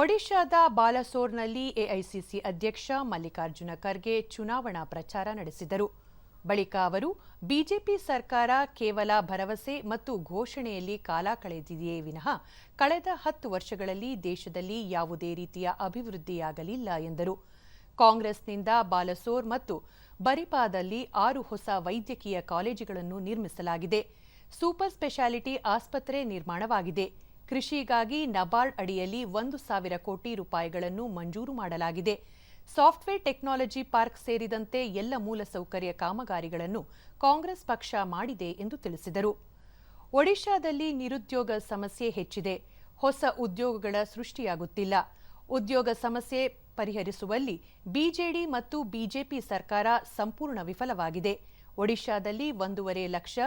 ಒಡಿಶಾದ ಬಾಲಸೋರ್ನಲ್ಲಿ ಎಐಸಿಸಿ ಅಧ್ಯಕ್ಷ ಮಲ್ಲಿಕಾರ್ಜುನ ಖರ್ಗೆ ಚುನಾವಣಾ ಪ್ರಚಾರ ನಡೆಸಿದರು. ಬಳಿಕ ಅವರು ಬಿಜೆಪಿ ಸರ್ಕಾರ ಕೇವಲ ಭರವಸೆ ಮತ್ತು ಘೋಷಣೆಯಲ್ಲಿ ಕಾಲ ಕಳೆದಿದೆಯೇ ವಿನಃ ಕಳೆದ ಹತ್ತು ವರ್ಷಗಳಲ್ಲಿ ದೇಶದಲ್ಲಿ ಯಾವುದೇ ರೀತಿಯ ಅಭಿವೃದ್ಧಿಯಾಗಲಿಲ್ಲ ಎಂದರು. ಕಾಂಗ್ರೆಸ್ನಿಂದ ಬಾಲಸೋರ್ ಮತ್ತು ಬರಿಪಾದಲ್ಲಿ ಆರು ಹೊಸ ವೈದ್ಯಕೀಯ ಕಾಲೇಜುಗಳನ್ನು ನಿರ್ಮಿಸಲಾಗಿದೆ. ಸೂಪರ್ ಸ್ಪೆಷಾಲಿಟಿ ಆಸ್ಪತ್ರೆ ನಿರ್ಮಾಣವಾಗಿದೆ. ಕೃಷಿಗಾಗಿ ನಬಾರ್ಡ್ ಅಡಿಯಲ್ಲಿ ಒಂದು ಸಾವಿರ ಕೋಟಿ ರೂಪಾಯಿಗಳನ್ನು ಮಂಜೂರು ಮಾಡಲಾಗಿದೆ. ಸಾಫ್ಟ್ವೇರ್ ಟೆಕ್ನಾಲಜಿ ಪಾರ್ಕ್ ಸೇರಿದಂತೆ ಎಲ್ಲ ಮೂಲಸೌಕರ್ಯ ಕಾಮಗಾರಿಗಳನ್ನು ಕಾಂಗ್ರೆಸ್ ಪಕ್ಷ ಮಾಡಿದೆ ಎಂದು ತಿಳಿಸಿದರು. ಒಡಿಶಾದಲ್ಲಿ ನಿರುದ್ಯೋಗ ಸಮಸ್ಯೆ ಹೆಚ್ಚಿದೆ. ಹೊಸ ಉದ್ಯೋಗಗಳ ಸೃಷ್ಟಿಯಾಗುತ್ತಿಲ್ಲ. ಉದ್ಯೋಗ ಸಮಸ್ಯೆ ಪರಿಹರಿಸುವಲ್ಲಿ ಬಿಜೆಡಿ ಮತ್ತು ಬಿಜೆಪಿ ಸರ್ಕಾರ ಸಂಪೂರ್ಣ ವಿಫಲವಾಗಿದೆ. ಒಡಿಶಾದಲ್ಲಿ ಒಂದೂವರೆ ಲಕ್ಷ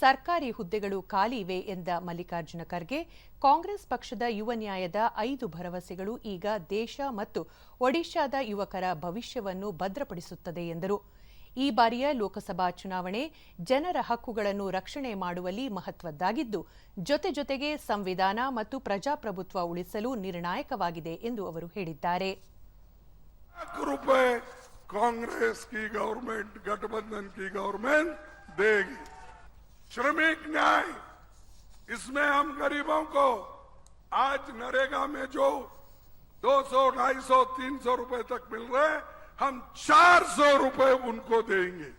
ಸರ್ಕಾರಿ ಹುದ್ದೆಗಳು ಖಾಲಿ ಇವೆ ಎಂದ ಮಲ್ಲಿಕಾರ್ಜುನ ಖರ್ಗೆ. ಕಾಂಗ್ರೆಸ್ ಪಕ್ಷದ ಯುವ ನ್ಯಾಯದ ಐದು ಭರವಸೆಗಳು ಈಗ ದೇಶ ಮತ್ತು ಒಡಿಶಾದ ಯುವಕರ ಭವಿಷ್ಯವನ್ನು ಭದ್ರಪಡಿಸುತ್ತದೆ ಎಂದರು. ಈ ಬಾರಿಯ ಲೋಕಸಭಾ ಚುನಾವಣೆ ಜನರ ಹಕ್ಕುಗಳನ್ನು ರಕ್ಷಣೆ ಮಾಡುವಲ್ಲಿ ಮಹತ್ವದ್ದಾಗಿದ್ದು, ಜೊತೆ ಜೊತೆಗೆ ಸಂವಿಧಾನ ಮತ್ತು ಪ್ರಜಾಪ್ರಭುತ್ವ ಉಳಿಸಲು ನಿರ್ಣಾಯಕವಾಗಿದೆ ಎಂದು ಅವರು ಹೇಳಿದ್ದಾರೆ. कांग्रेस की गवर्नमेंट गठबंधन की गवर्नमेंट देगी। श्रमिक न्याय इसमें हम गरीबों को आज नरेगा में जो 200, 250, 300 रुपए तक मिल रहे हम 400 रुपए उनको देंगे।